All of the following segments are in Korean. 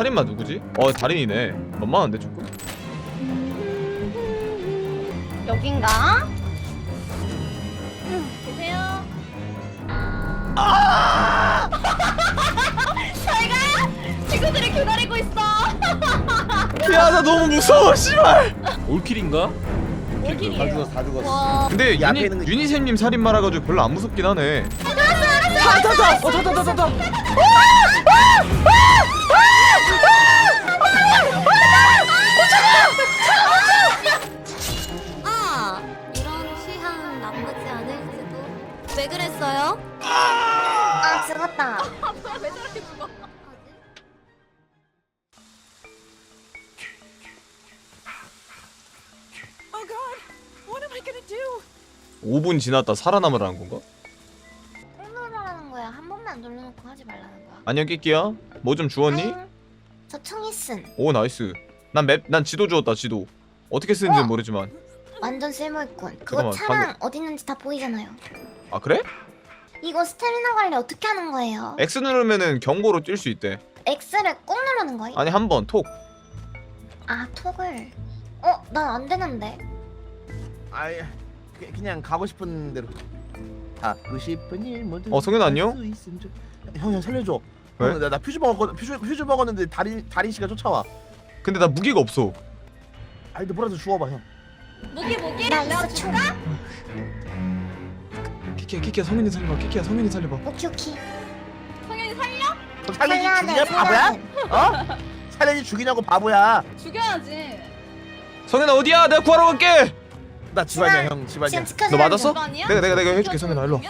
살인마 누구지? 어 달인이네 만만한데 조금? 여긴가? 계세요? 잘가! 친구들이 기다리고 있어! 야나 너무 무서워 씨발 올킬인가? 다 올킬이에요 죽었어 다 죽었어 와 근데 이 앞에 유니, 거- 유니셈님 살인마라 가지고 별로 안 무섭긴 하네 타타타! 어 타타 타타 타! 왜 그랬어요? 아 죽었다. 왜 저렇게 죽어? 5분 지났다 살아남으라는 건가? 꼭 누르라는 거야. 한 번만 눌러놓고 하지 말라는 거야. 안녕 끼끼야 뭐 좀 주웠니? 응. 저 총이 쓴. 오 나이스 난 맵 난 지도 주웠다 지도 어떻게 쓰는지는 모르지만 완전 쓸모있군. 그거 잠깐만, 차랑 어디 있는지 다 보이잖아요. 아 그래? 이거 스태미나 관리 어떻게 하는 거예요? X 누르면은 경고로 뛸 수 있대 X를 꼭 누르는 거예요? 아니 한 번 톡 아 톡을. 어, 난 안 되는데. 아이 그- 그냥 가고 싶은 대로 하고 싶은 일 모두 어, 성현아, 안녕? 할수 있으면 좋- 형, 형 살려줘 왜? 형, 나, 나 퓨즈 먹었거든 퓨즈, 퓨즈 먹었는데 다린 다린 씨가 쫓아와 근데 나 무기가 없어 아니 너 뭐라도 주워봐 형 무기 무기? 나 있어 총. 키키야 키키야 성민이 살려봐. 키키야 성민이 살려봐. 오키 오키. 성현이 살려? 너 살려지 살려야 죽이냐 돼. 바보야? 어? 살려지 죽이냐고 바보야. 죽여야지. 성현아 어디야? 내가 구하러 갈게. 나 집안이야 지금- 형. 집안이야. 너 맞았어? 아니야? 내가 내가 내가 해줄게 성현아 일로.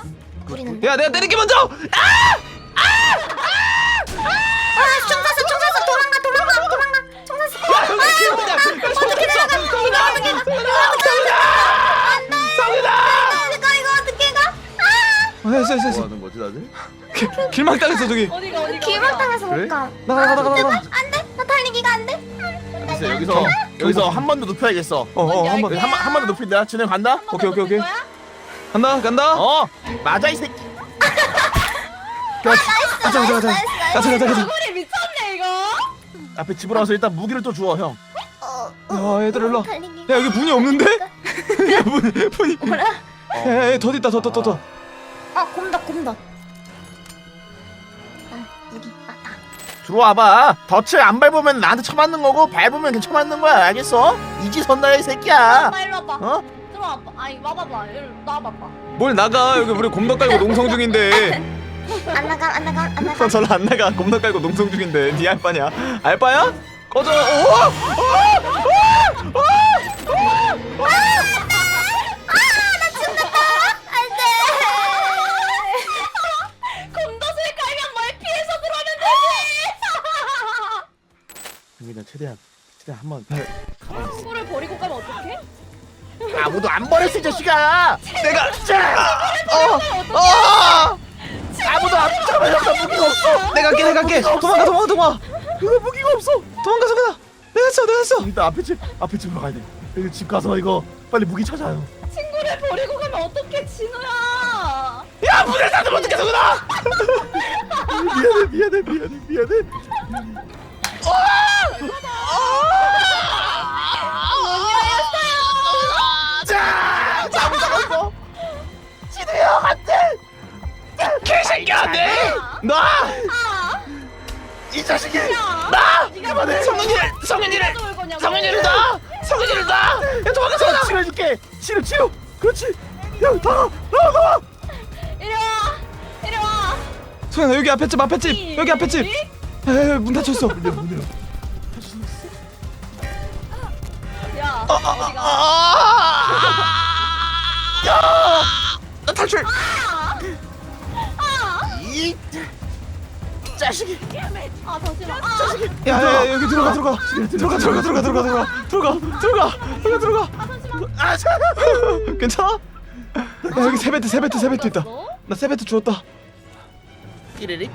야 내가 때릴게 먼저! 아, 총 쐈어, 했어 했어 뭐 했어 하는 거지 다들? 길- 길막 당했어 저기 어디가 어디가 길막 당해서 그래? 못 가. 나가 나가 나가 나가 안 돼. 나 달리기가 안 돼. 글쎄 여기서 여기서 한 번더 눕혀야겠어 어어 한번 한 번 한 번더 눕힌다 진행 간다? 오케이, 오케이, 오케이. 간다 간다 어 맞아 이 새끼 가자 가자 가자 가자 가자 가자 미쳤네 이거 앞에 집으로 와서 일단 무기를 또 주워 형 어, 야 얘들아 일로 와. 달리기. 야 여기 문이 없는데? 야 문, 문이 뭐라? 야야더 있다 더더 더더 아, 곰덕, 곰덕. 아, 여기 맞다. 들어와봐 덫을 안 밟으면 나한테 쳐맞는 거고 밟으면 걔 쳐맞는 거야 알겠어? 이지 선다야 이 새끼야 와봐 일로 와봐 어? 들어와봐 아니 와봐봐 일로 나와봐봐 뭘 나가 여기 우리 곰덕 깔고 농성 중인데 안 나가, 안 나가, 안 나가. 절로 안 나가 곰덕 깔고 농성 중인데 니 알바냐 알바야? 꺼져 오! 곰 자식아 내가 자 어! 어! 아무도 안 잠깐 무기가 없어. 내가 갈게 내가 갈게. 도망가 도망가 도망가. 그 무기가 없어. 도망가 도망가. 내가 했어 내가 했어. 일단 앞에 집 앞에 집으로 가야 돼. 여기 집 가서 이거 빨리 무기 찾아요. 친구를 버리고 가면 어떡해 진우야? 야 닫으면 어떻게 성훈아 미안해 미안해 미안해 미안해. 자 지도야 안돼 개새끼야 안 돼 나! 이 자식이 나! 네가 이번에 성훈이를 성훈이를 뭘 거냐고 성훈이를 놔! 성훈이를 놔! 야 도망가 성훈아 치료해줄게 치료 치료 그렇지 야 이리 와 이리 와 성훈아 여기 앞에 집 앞에 집 여기 앞에 집 에이 문 닫혔어 야 어디가 나 탈출! 이 자식이! 아 잠시만 아, 야야 여기 들어가 들어가. 들어가 들어가 들어가 들어가 들어가. 들어가 들어가 들어가 들어가. 아 잠시만 아 자. 괜찮아? 야 여기 세베트 세베트 세베트 있다. 너? 나 세베트 주웠다. 띠리릭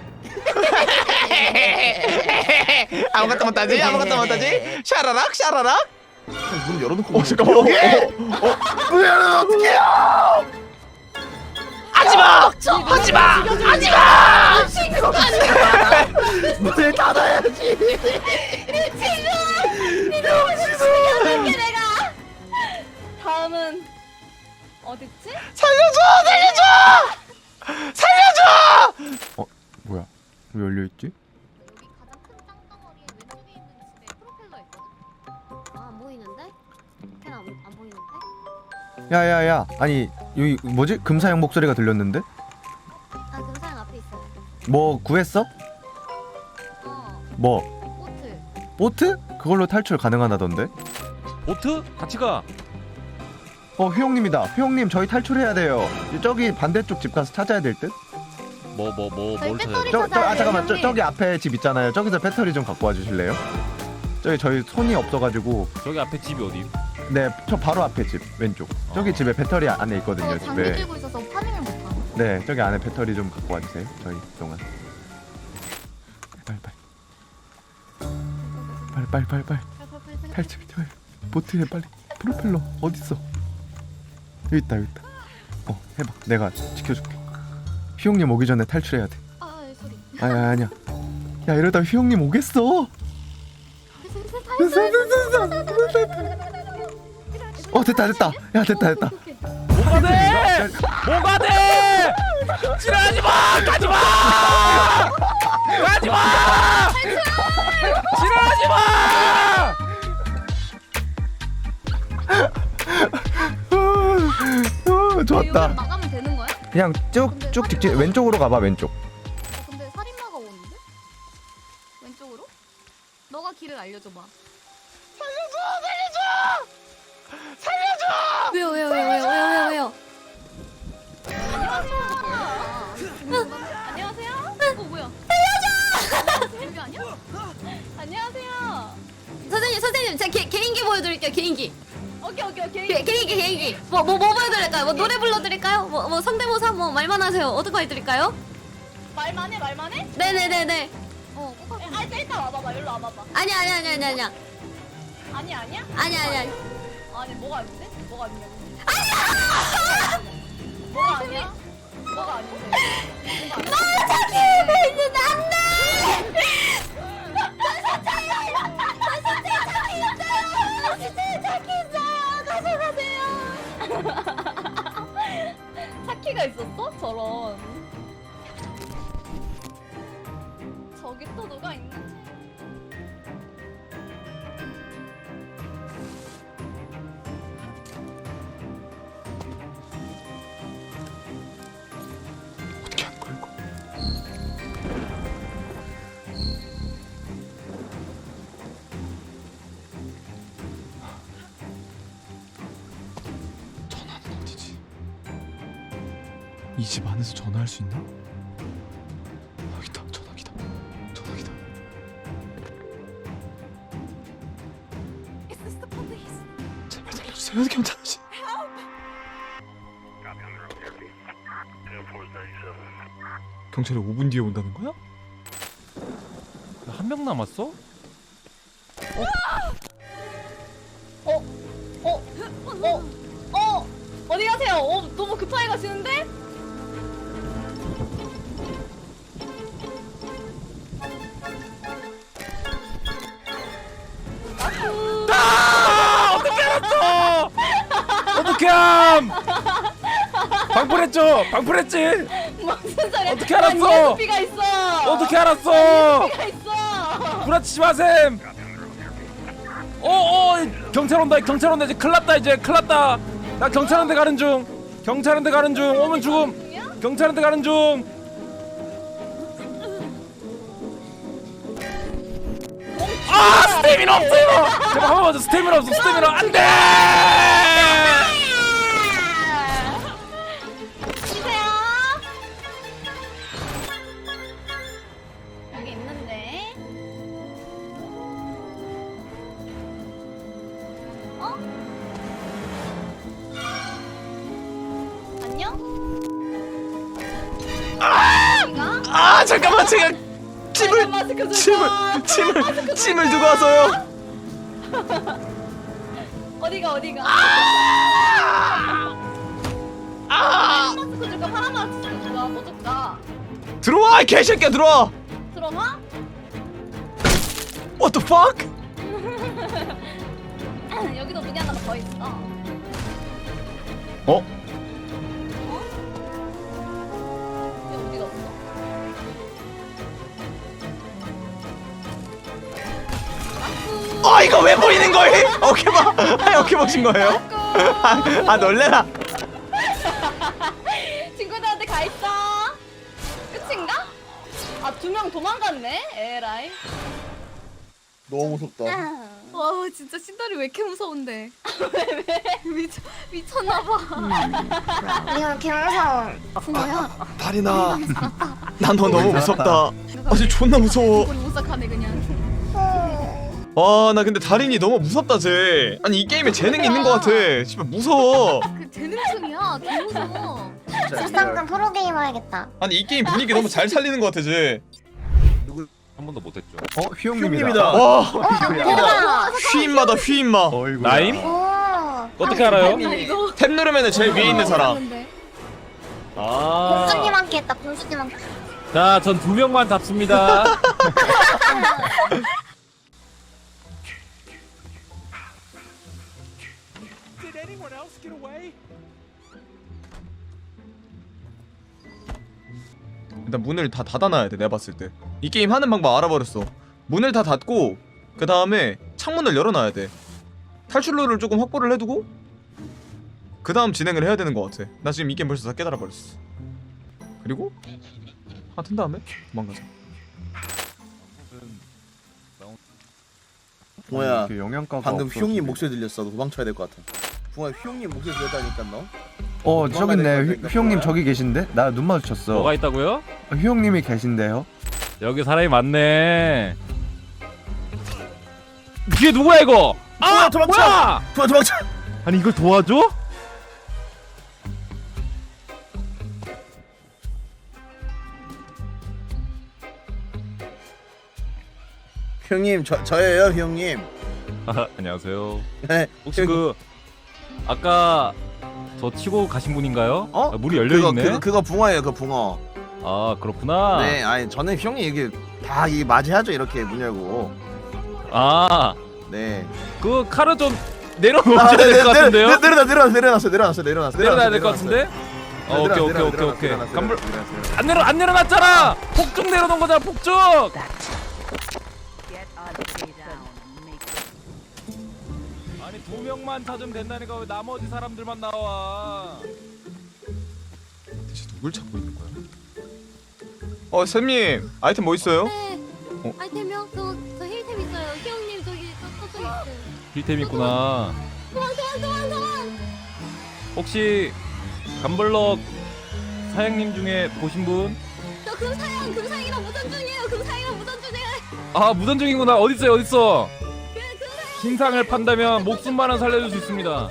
아무것도 못하지? 아무것도 못하지? 샤라락 샤라락? 문 열어놓고 어 잠깐만. 어, 어, 어. 문 열어놓으면 어떡해요! 아 하지마 하지마 하지마 문을 닫아야지. 죽여줄게 내가. 다음은 어딨지? 살려줘 살려줘 살려줘 어 뭐야 왜 열려있지? 여기 가장 큰 땅덩어리에 왼쪽에 있는 집에 프로펠러 있거든? 아, 안 보이는데? 걔는 안, 안 보이는데? 야야야 아니 여기 뭐지 금사형 목소리가 들렸는데? 뭐 구했어? 어, 뭐 보트. 보트? 그걸로 탈출 가능하다던데? 보트? 같이 가. 어 휘용님이다 휘용님 저희 탈출해야 돼요 저기 반대쪽 집 가서 찾아야 될 듯? 뭐 뭐 뭐 저희 뭘 찾아야 배터리 돼? 저, 저, 아 잠깐만 저, 저기 앞에 집 있잖아요 저기서 배터리 좀 갖고 와주실래요? 저기 저희 손이 없어가지고 저기 앞에 집이 어디? 네저 바로 앞에 집 왼쪽 저기 어. 집에 배터리 안에 있거든요 저 장비 집에 들고 있어서. 네 저기 안에 배터리 좀 갖고 와주세요 저희 동안 빨리 빨리 빨리 빨리 빨리 빨리 빨리 보트에 빨리 프로펠러 어딨어 여기 있다 여기 있다 어 해봐 내가 지켜줄게 휘용님 오기 전에 탈출해야 돼 아, 소리. 아니야 아니야 야 이러다 휘용님 오겠어 어 됐다 됐다 야 됐다 됐다 뭐가 돼? 뭐가 돼? 지랄하지 마! 가지 마! 가지 마! 지랄하지 마! 어, 좋았다 막으면 되는 거야? 그냥 쭉쭉 직진 왼쪽으로 가봐 왼쪽 어, 근데 살인마가 오는데? 왼쪽으로? 너가 길을 알려줘봐. 살려줘! 살려줘! 살려줘! 왜요, 왜요, 왜요, 왜요, 왜요, 왜요? 안녕하세요. 어 뭐야? 여기 아니야? 안녕하세요. 선생님, 선생님, 제가 개, 개인기 보여드릴게요, 개인기. 오케이 오케이 오케이. 개, 개인기, 개인기. 뭐, 뭐, 뭐 보여드릴까요? 뭐, 노래 불러드릴까요? 뭐, 뭐, 성대모사, 뭐, 말만 하세요. 어떤 거 해드릴까요? 말만 해 말만 해? 네네네네. 어, 꼭아 일단 일단 와봐봐 일로 와봐봐. 아니야, 아니야, 아니야, 아니야, 아니야. 아니 아니야? 아니야, 아니야. 아니 뭐가 아닌데? 뭐가 아니냐고. 아니야. 뭐가 아니야? 뭐가 아닌데? 뭐가? 저기 왜 있는데 안 돼! 차키가 있었어? 저런. 저기 또 누가 있는 이 집 안에서 전화할 수 있나? 여기다 전화기다 전화기다 제발 살려주세요 경찰 아저씨 경찰이 5분 뒤에 온다는 거야? 한 명 남았어? 어? 어? 어? 어? 어디 가세요? 어, 너무 급하게 가시는데? 함? 방풀했죠? 방풀했지? 무슨 소리야? 어떻게 알았어? 난 ESP가 있어. 어떻게 알았어? 있어. 구라치지 마셈. 어, 어, 경찰 온다. 경찰 온다. 이제 큰났다 이제 큰났다. 나 경찰한테 가는 중. 경찰한테 가는 중. 오면 죽음. 경찰한테 가는 중. 아 스태미나 없어 이거. 제발 한번 봐줘. 스태미나 없어. 스태미나 안 돼. 아 제가 마스크 침을 봐. 침을 침을 두고 와서요 어디가 어디가? 아! 마스크 줄까 파란 마스크 줄까 뭐 줄까? 들어와 이 개새끼야 들어와 들어놔? What the fuck 여기도 문이 하나 더 있어. 어? 아 이거 왜 보이는 거예요? 어깨 봐 아, 어깨 보신 거예요? 아, 아 놀래라 친구들한테 가 있어. 끝인가? 아 두 명 도망갔네. 에라이. 너무 무섭다. 와 진짜 신달이 왜 이렇게 무서운데? 왜 왜? 미쳐 미쳤나 봐. 이거 개 무서워. 붕어야. 다리나 난 너 너무 무섭다 아 진짜 존나 무서워 우리 오싹하네 그냥. 와나 근데 다린이 너무 무섭다 쟤 아니 이 게임에 재능이 있는 것 같아 씨발 무서워 그 재능충이야. 개 무서워. 수상금 프로게이머 해야겠다. 아니 이 게임 분위기 너무 잘 살리는 것 같아 쟤 한 번도 못했죠. 어 휘용님이다. 휘용님이다. 와 대박. 휘인마다 휘인마 어이구. 나임? 오. 어떻게 알아요? 아 이거. 탭 누르면 제일 위에 있는 사람. 아 공주님한테 했다. 공주님한테. 자, 전 두 명만 잡습니다. 일단 문을 다 닫아놔야 돼. 내가 봤을 때. 이 게임 하는 방법 알아버렸어. 문을 다 닫고 그 다음에 창문을 열어놔야 돼. 탈출로를 조금 확보를 해두고 그 다음 진행을 해야 되는 것 같아. 나 지금 이 게임 벌써 다 깨달아 버렸어. 그리고 하나 튼 다음에 도망가자. 영양가가 방금. 휘용님 목소리 들렸어. 너 도망쳐야 될 것 같아. 붕어야 휘용님 목소리 들렸다니까 너. 어 저기 있네. 휘- 휘용님. 저기 계신데? 나 눈 마주쳤어. 뭐가 있다고요? 어, 휘용님이 계신데요? 여기 사람이 많네. 뒤에 누구야 이거? 아 뭐야, 도망쳐! 뭐야? 붕어 도망쳐. 아니 이걸 도와줘? 형님 저 저예요 형님. 아, 안녕하세요. 네. 혹시 형님. 그 아까 저 치고 가신 분인가요? 어? 아, 문이 열려 그거 있네. 그, 그거 붕어예요 그 붕어. 아 그렇구나. 네 아니 저는 형님 이게 다 이게 맞이하죠 이렇게 문 열고. 아, 네. 그 칼을 좀 내려놓으셔야 될 것 같은데요? 네, 내려 내려 내려놨어 내려놨어 내려놨어. 내려놔야 될 것 같은데? 어, 오케이 오케이 오케이 오케이. 간불 안 내려 안 내려놨잖아. 폭죽 내려놓은 거잖아 폭죽. 아니 두 명만 찾으면 된다니까 왜 나머지 사람들만 나와? 대체 누굴 찾고 있는 거야? 어, 쌤님 아이템 뭐 있어요? 네. 어? 아이템이요? 저, 저 힐템 있어요. 희영님 저기 저, 저쪽 있어요. 힐템 있구나. 도망 도망 도망 도망. 혹시 감블럭 사장님 중에 보신 분? 저 금사양 금사양이랑 무전 중이에요. 금사양이랑 무전 중이에요. 아 무전 중이구나. 어디 있어요? 어디 있어? 신상을 판다면 목숨만은 살려줄 수 있습니다.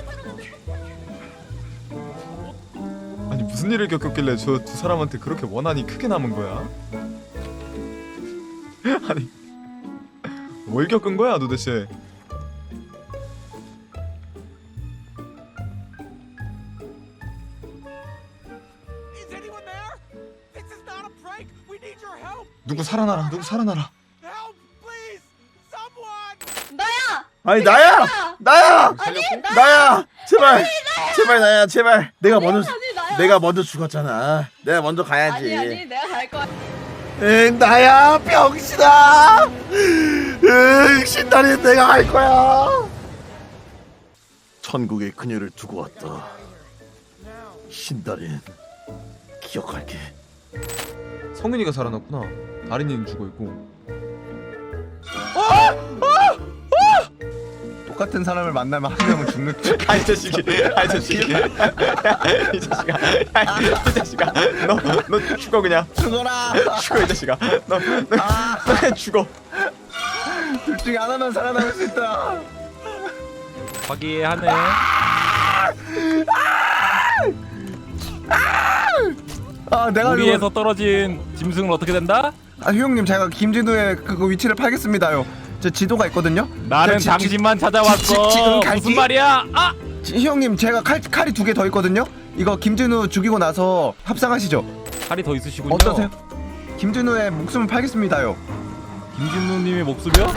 아니 무슨 일을 겪었길래 저 두 사람한테 그렇게 원한이 크게 남은 거야? 아니 뭘 겪은 거야 도대체? 누구 살아나라 누구 살아나라 아니 나야 나야 나야 제발 제발 나야 제발 내가 먼저 아니 나야. 내가 먼저 죽었잖아. 내가 먼저 가야지. 아니 아니 내가 갈 거야. 응 나야 병신아. 응 신나리 내가 갈 거야. 천국에 그녀를 두고 왔다. 신다린 기억할게. 성윤이가 살아났구나 다린이는 죽어있고 똑같은 사람을 만나면 한 명은 죽는. 아이 자식이 아이 자식이 이 자식아 이 자식아 너 너 죽어 그냥 죽어라. 죽어 이 자식아 너너 그냥 죽어 둘 중에 하나만 살아남을 수 있다. 화기애애하네. 아 내가 물 위에서 떨어진 짐승은 어떻게 된다? 아 휘용님 제가 김진우의 그 위치를 팔겠습니다요. 제 지도가 있거든요. 나는 지- 지- 당신만 지- 지- 찾아왔어. 지금 갈기? 무슨 말이야? 아, 희영님 제가 칼 칼이 두 개 더 있거든요. 이거 김진우 죽이고 나서 합상하시죠. 칼이 더 있으시군요. 어떠세요? 김진우의 목숨을 팔겠습니다요. 김진우님의 목숨이요?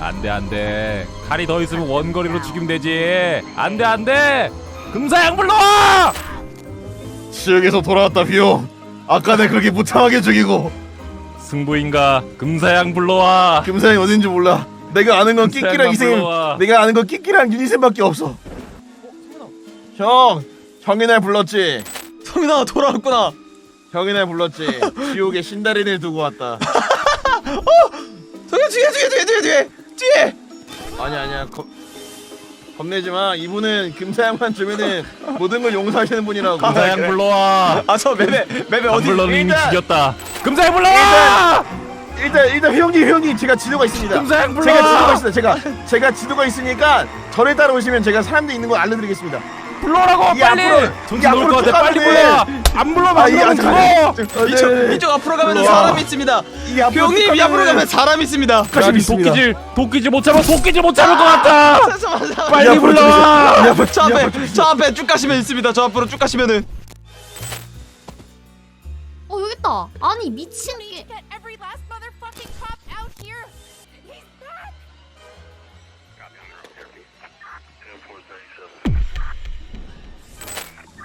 안돼 안돼. 칼이 더 있으면 원거리로 죽이면 되지. 안돼 안돼. 금사양 불러와. 지역에서 돌아왔다 비용 아까 내 그렇게 무참하게 죽이고 승부인가? 금사양 불러와. 금사이 어딘지 몰라. 내가 아는 건 끼끼랑 이생 불러와. 내가 아는 건 끼끼랑 유니센밖에 없어. 형 형이 날 불렀지? 성인아 돌아왔구나. 형이 날 불렀지? 지옥에 신다리를 두고 왔다. 성인아 뒤에 뒤에 뒤에 뒤에 뒤에 뒤에. 아니 아니야. 겁, 겁내지 마 이분은 금사양만 주면은 모든 걸 용서하시는 분이라고 금사양? 불러와. 아저 맵에 맵에 어디 담블러님이 일단- 죽였다. 금사양 불러와. 일단 일단 회원님 회원님 제가 지도가 있습니다 금사양 불러와. 제가 지도가 있습니다 제가 제가 지도가 있으니까 저를 따라오시면 제가 사람들 있는 거 알려드리겠습니다 불러라고 이 빨리. 앞으로- 정신 이 나올 것 앞으로 같아. 빨리 불러. 안 불러면 아, 안이 죽어. 이쪽 이쪽 앞으로 가면. 사람 있습니다 이 앞으로 형님 이 앞으로 가면 사람 있습니다 가심 있습니다 도끼질 도끼질 못 잡아 도끼질 못 잡을 것 같다. 빨리 이 불러와. 이 앞으로 저 앞에 저 앞에 쭉 가시면 있습니다 저 앞으로 쭉 가시면은 어 여기 있다. 아니 미친 게.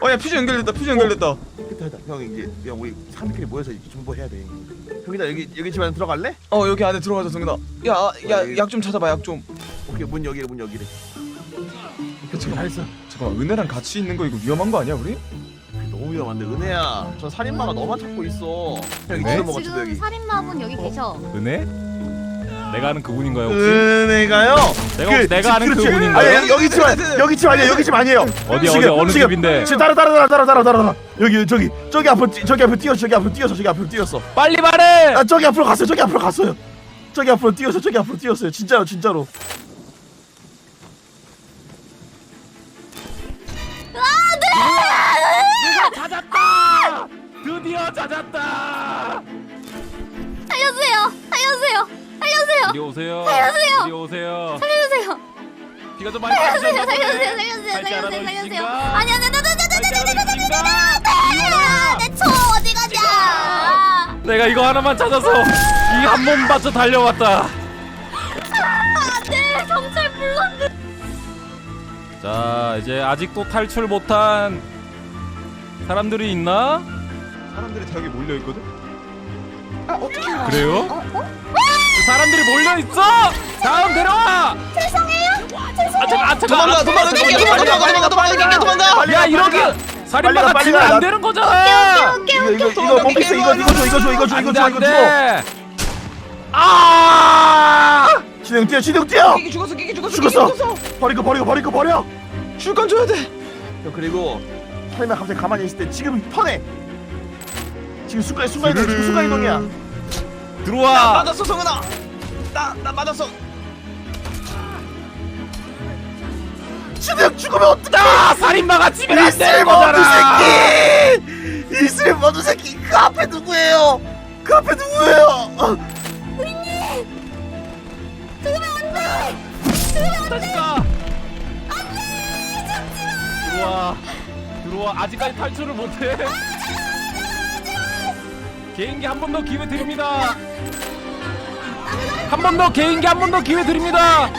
어야 퓨즈 연결됐다 퓨즈 연결됐다 됐다 됐다 형 이제 형 우리 사람들끼리 모여서 이제 정보해야 돼 형이다 여기 여기 집 안에 들어갈래? 어 여기 안에 들어가자 성인아 야야 약 좀 찾아봐 약좀 오케이 문 여기래 문 여기래 잘했어 잠깐만 은혜랑 같이 있는 거 이거 위험한 거 아니야 우리? 너무 위험한데 은혜야 저 살인마가 너만 찾고 있어 여기 네? 지도 먹었지 지금 여기 살인마분 여기 계셔. 은혜? 내가 아는 그분인가요 혹시? 은혜가요? 내가 혹시 내가 아는 그렇지. 그분인가요? 아니 여기, 집 아니 여기 집 아니야 여기 집 아니에요 어디 어디 지금, 어느 지금, 집인데? 지금 따라 따라 따라 따라 따라 따라 따라 여기 저기 저기 앞으로 뛰, 저기 앞으로 뛰었어 저기 앞으로 뛰었어 저기 앞으로 뛰었어 빨리 말해. 아 저기 앞으로 갔어요 저기 앞으로 갔어요 저기 앞으로 뛰었어 저기 앞으로 뛰었어요 진짜로 진짜로 찾았다. 드디어 찾았다. 살려주세요. 살려주세요. 살려주세요. 오세요. 살려주세요. 이리 오세요. 살려주세요. 비가 좀 많이 살려주세요. 빠지셨나 보네. 살려주세요. 살려주세요. 할줄 알아, 살려주세요. 너 살려주세요. 있으신가? 아니 아니 아니 아니 할줄 알아, 아니 있으신가? 내초 어디 가냐? 내가 이거 하나만 찾아서 이 한 몸 바쳐 달려왔다. 네 경찰 불렀는데. 자 이제 아직도 탈출 못한 사람들이 있나? 사람들이 다 여기 몰려 있거든. 그래요? 어? 어? 사람들이 몰려 있어. 다음 데려와. 죄송해요. 아, 잠깐, 아, 잠깐. 도망가 아, 도망가 도망가 잠깐, 도망가 도망가 도망가 도망가 도망가. 야 이러기 살인마가 빨리 가, 안 나- 되는 거잖아. 오케이 이거 오케이. 이거 이거 몽피스 이거 이거 줘 이거 줘 이거 줘 이거 줘 이거 줘 안돼. 아 진영 뛰어 진영 뛰어 끼기 죽었어 끼기 죽었어 죽었어. 끼기 죽었어. 버리고 버리고 버리고 버려 줄 건 줘야 돼. 형, 그리고 설마 갑자기 가만히 있을 때 지금 턴에 지금 순간 순간 이동 지금 순간 이동이야 나 들어와. 맞았어 성은아. 나나 맞았어. 진영 죽으면 어떡해 아 살인마가 치면 안이 되는 쓸모없는 거잖아. 새끼 이 쓸모없는 새끼 그 앞에 누구예요 그 앞에 누구예요 어. 들어와. 들어와. 아직까지 탈출을 못해. 개인기 한 번 더 기회 드립니다. 한 번 더 개인기 한 번 더 기회 드립니다.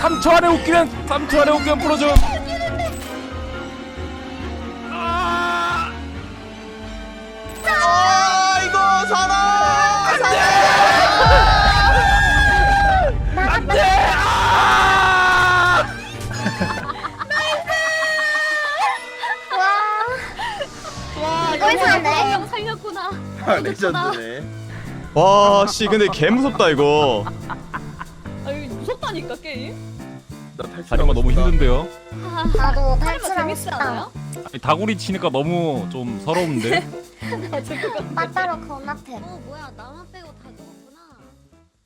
3초 안에 웃기면 3초 안에 웃기면 풀어줘. 와씨 근데 개 무섭다 이거. 아 이거 무섭다니까 게임. 살인마 너무. 힘든데요? 나도 살인마 탈출하고 재밌지 싶다. 않아요? 아니, 다구리 치니까 너무 좀 서러운데? 아 잠깐만. 빠따로 건너태. 어 뭐야 나만 다.